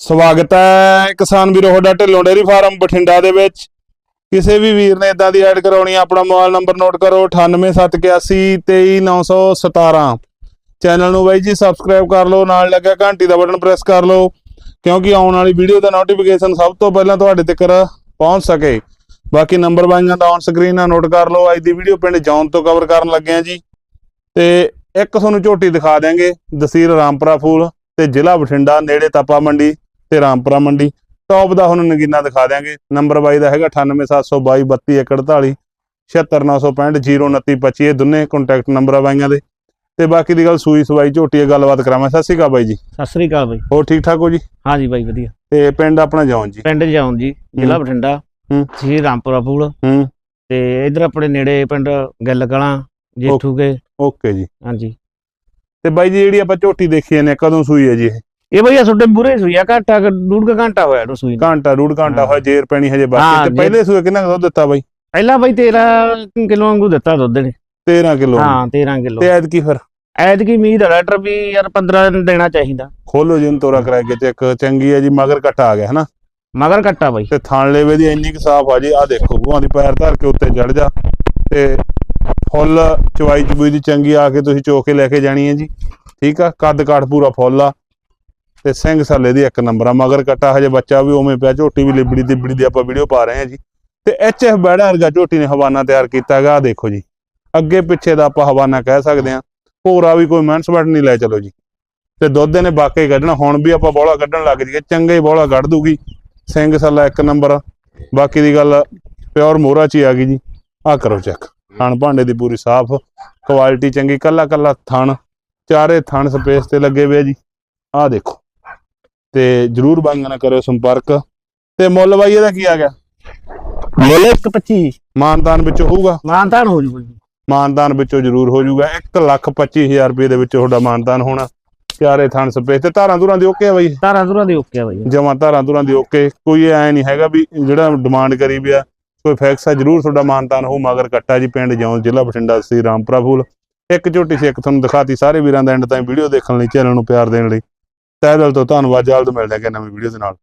ਸਵਾਗਤ ਹੈ ਕਿਸਾਨ ਵੀਰੋ, ਤੁਹਾਡਾ ਢਿੱਲੋਂ ਡੇਅਰੀ ਫਾਰਮ ਬਠਿੰਡਾ ਦੇ ਵਿੱਚ। ਕਿਸੇ ਵੀ ਵੀਰ ਨੇ ਇਦਾਂ ਦੀ ਐਡ ਕਰਾਉਣੀ ਆ, ਆਪਣਾ ਮੋਬਾਈਲ ਨੰਬਰ ਨੋਟ ਕਰੋ 9871823717 ਚੈਨਲ ਨੂੰ ਬਾਈ ਜੀ ਸਬਸਕ੍ਰਾਈਬ ਕਰ ਲਓ, ਨਾਲ ਲੱਗਿਆ ਘੰਟੀ ਦਾ ਬਟਨ ਪ੍ਰੈਸ ਕਰ ਲਓ, ਕਿਉਂਕਿ ਆਉਣ ਵਾਲੀ ਵੀਡੀਓ ਦਾ ਨੋਟੀਫਿਕੇਸ਼ਨ ਸਭ ਤੋਂ ਪਹਿਲਾਂ ਤੁਹਾਡੇ ਤੱਕ ਪਹੁੰਚ ਸਕੇ। ਬਾਕੀ ਨੰਬਰ ਬਾਈਆਂ ਦਾ ਔਨ ਸਕਰੀਨ ਆ ਨੋਟ ਕਰ ਲਓ, ਅੱਜ ਦੀ ਵੀਡੀਓ ਪਿੰਡ ਜੌਨ ਤੋਂ ਕਵਰ ਕਰਨ ਲੱਗੇ ਆ ਜੀ। ਤੇ ਇੱਕ ਤੁਹਾਨੂੰ ਝੋਟੀ ਦਿਖਾ ਦਿਆਂਗੇ, ਦਸੀਰ ਰਾਮਪੁਰਾ ਫੂਲ ਤੇ ਜ਼ਿਲ੍ਹਾ ਬਠਿੰਡਾ, ਨੇੜੇ ਤਾਪਾ ਮੰਡੀ। ਤੇ ਰਾਮਪੁਰਾ ਮੰਡੀ। ਟੌਪ ਦਾ ਹੁਣ ਨਗੀਨਾ ਦਿਖਾ ਦਿਆਂਗੇ। ਨੰਬਰ ਬਾਈ ਦਾ ਹੈਗਾ 98722 3248 76965 ਇਹ ਦੋਨੇ ਕੰਟੈਕਟ ਨੰਬਰ ਆ ਬਾਈਆਂ ਦੇ। ਤੇ ਬਾਕੀ ਦੀ ਗੱਲ ਸੂਈ ਸਵਾਈ ਝੋਟੀ ਗੱਲਬਾਤ ਕਰਾਵਾਂ। ਸਤਿ ਸ਼੍ਰੀ ਅਕਾਲ ਬਾਈ ਜੀ। ਸਤਿ ਸ੍ਰੀ ਅਕਾਲ ਬਾਈ। ਹੋਰ ਠੀਕ ਠਾਕ ਹੋ ਜੀ? ਹਾਂਜੀ ਬਾਈ ਵਧੀਆ। ਤੇ ਪਿੰਡ ਆਪਣਾ ਜੌਨ ਜੀ? ਪਿੰਡ ਜਾਉਂ ਜੀ ਜ਼ਿਲ੍ਹਾ ਬਠਿੰਡਾ। ਹੂੰ। ਜੀ ਰਾਮਪੁਰਾ ਫੂਲ ਹੂੰ। ਤੇ ਇਧਰ ਆਪਣੇ ਨੇੜੇ ਪਿੰਡ ਗਿੱਲ ਕਲਾਂ ਜੇਠੂ ਕੇ ਓਕੇ ਜੀ। ਹਾਂਜੀ। ਤੇ ਬਾਈ ਜੀ ਜਿਹੜੀ ਆਪਾਂ ਝੋਟੀ ਦੇਖੀ ਨੇ ਕਦੋਂ ਸੂਈ ਹੈ ਜੀ ਇਹ? ਇਹ ਬਈ ਤੁਹਾਡੇ ਬੁਰੇ ਸੂਈ ਆ ਘੰਟਾ ਕੁ- ਡੂਢ ਕੁ ਘੰਟਾ ਹੋਇਆ ਇਹਨੂੰ ਸੂਈ ਨੂੰ। ਘੰਟਾ ਡੂਢ ਘੰਟਾ। ਹੋਇਆ ਜੇਰ ਪੈਣੀ ਹਜੇ ਹਾਂ, ਬਾਕੀ ਤੇ ਜੇਰ- ਪਹਿਲੇ ਸੂਏ ਕਿੰਨਾ ਕੁ ਦੁੱਧ ਦਿੱਤਾ ਬਾਈ? ਪਹਿਲਾਂ ਬਈ 13 ਕਿਲੋ ਵਾਂਗੂ ਦਿੱਤਾ ਦੁੱਧ ਨੇ। 13 ਕਿਲੋ ਹਾਂ 13 ਕਿਲੋ। ਤੇ ਐਤਕੀ ਫਿਰ? ਐਤਕੀ ਉਮੀਦ ਹੈ ਲੈਟਰ ਵੀ ਯਾਰ 15 ਦਿਨ ਦੇਣਾ ਚਾਹੀਦਾ। ਖੋਲੋ ਜੀ ਉਹਨੂੰ ਤੋਰਾ ਕਰਾ ਕੇ ਤੇ ਇੱਕ ਚੰਗੀ ਹੈ ਜੀ ਮਗਰ ਕੱਟਾ ਆ ਗਿਆ ਹਨਾ? ਮਗਰ ਕੱਟਾ ਬਾਈ। ਤੇ ਥਣ ਲੇਵੇ ਦੀ ਇੰਨੀ ਕੁ ਸਾਫ਼ ਆ ਜੀ ਆ ਦੇਖੋ ਭੂਆਂ ਦੀ ਪੈਰ ਧਰ ਕੇ ਉੱਤੇ ਚੜ ਜਾ। ਤੇ ਫੁੱਲ ਚਵਾਈ ਚਬੂਈ ਦੀ ਚੰਗੀ ਆ ਕੇ ਤੁਸੀਂ ਚੋ ਕੇ ਲੈ ਕੇ ਜਾਣੀ ਹੈ ਜੀ। ਠੀਕ ਆ ਕੱਦ ਕਾਠ ਪੂਰਾ ਫੁੱਲ ਆ। ਤੇ ਸਿੰਘ ਸਾਲੇ ਦੀ ਇੱਕ ਨੰਬਰ ਆ, ਮਗਰ ਕੱਟਾ ਹਜੇ ਬੱਚਾ ਵੀ ਉਵੇਂ ਪਿਆ, ਝੋਟੀ ਵੀ ਲਿਬੜੀ ਤਿਬੜੀ ਦੀ ਆਪਾਂ ਵੀਡੀਓ ਪਾ ਰਹੇ ਹਾਂ ਜੀ। ਤੇ ਐਚ ਐਫ ਬੈੜਾ ਵਰਗਾ ਝੋਟੀ ਨੇ ਹਵਾਨਾ ਤਿਆਰ ਕੀਤਾ ਹੈਗਾ, ਆਹ ਦੇਖੋ ਜੀ। ਅੱਗੇ ਪਿੱਛੇ ਦਾ ਆਪਾਂ ਹਵਾਨਾ ਕਹਿ ਸਕਦੇ ਹਾਂ। ਭੋਰਾ ਵੀ ਕੋਈ ਮਿਹਨਤ ਸਵੱਟ ਨਹੀਂ, ਲੈ ਚਲੋ ਜੀ। ਤੇ ਦੁੱਧ ਨੇ ਬਾਕੀ ਕੱਢਣਾ, ਹੁਣ ਵੀ ਆਪਾਂ ਬੋਲਾ ਕੱਢਣ ਲੱਗ ਜੀਏ ਚੰਗੇ ਹੀ ਬੋਲਾ ਕੱਢ ਦੂਗੀ। ਸਿੰਘ ਸਾਲਾ ਇੱਕ ਨੰਬਰ ਬਾਕੀ ਦੀ ਗੱਲ ਪਿਓਰ ਮੋਹਰਾ ਚ ਹੀ ਆ ਗਈ ਜੀ। ਆ ਕਰੋ ਚੈੱਕ ਥਣ ਭਾਂਡੇ ਦੀ ਪੂਰੀ ਸਾਫ਼ ਕੁਆਲਿਟੀ ਚੰਗੀ ਕੱਲਾ ਕੱਲਾ ਥਣ, ਚਾਰੇ ਥਣ ਸਪੇਸ ਤੇ ਲੱਗੇ ਹੋਏ ਜੀ। ਆ ਦੇਖੋ। ਤੇ ਜਰੂਰ ਬਾਈਆਂ ਨਾਲ ਕਰਿਓ ਸੰਪਰਕ। ਤੇ ਮੁੱਲ ਬਾਈ ਇਹਦਾ ਕੀ ਆ ਗਿਆ? ਮੁੱਲ 125 ਮਾਨਦਾਨ ਵਿੱਚੋਂ ਹੋਊਗਾ? ਮਾਨਤਾਨ ਹੋ ਜੂ। ਮਾਨਦਾਨ ਵਿੱਚੋਂ ਜ਼ਰੂਰ ਹੋ ਜਾਊਗਾ 1 ਲੱਖ 25000 ਰੁਪਏ ਦੇ ਵਿੱਚ ਤੁਹਾਡਾ ਮਾਨਦਾਨ ਹੋਣਾ। ਚਾਰੇ ਥਣ ਸਪੇਸ ਤੇ ਧਾਰਾਂ ਧੁਰਾਂ ਦੀ ਓਕੇ ਆ ਬਾਈ? ਤਾਰਾਂ ਤੁਰਾਂ ਦੇ ਓਕੇ ਆ ਬਾਈ। ਜਮਾਂ ਧਾਰਾਂ ਧੁਰਾਂ ਦੀ ਓਕੇ। ਕੋਈ ਐ ਨਹੀਂ ਹੈਗਾ ਵੀ ਜਿਹੜਾ ਡਿਮਾਂਡ ਕਰੀ ਵੀ ਆ ਕੋਈ ਫੈਕਸ ਆ ਜਰੂਰ ਤੁਹਾਡਾ ਮਾਨਤਾਨ ਹੋ ਮਗਰ ਕੱਟਾ ਜੀ ਪਿੰਡ ਜੌਂ ਜ਼ਿਲ੍ਹਾ ਬਠਿੰਡਾ ਸੀ ਰਾਮਪੁਰਾ ਫੂਲ। ਇੱਕ ਝੋਟੀ ਸੀ ਇੱਕ ਤੁਹਾਨੂੰ ਦਿਖਾਤੀ। ਸਾਰੇ ਵੀਰਾਂ ਦਾ ਐਂਡ ਤਾਈਂ ਵੀਡੀਓ ਦੇਖਣ ਲਈ ਚੈਨਲ ਨੂੰ ਪਿਆਰ ਦੇਣ ਲਈ। ਤਹਿ ਦਿਲ ਤੋਂ ਧੰਨਵਾਦ ਜਲਦ ਮਿਲਦੇ ਹਾਂ ਕਿ ਨਵੀਂ ਵੀਡੀਓ ਦੇ ਨਾਲ।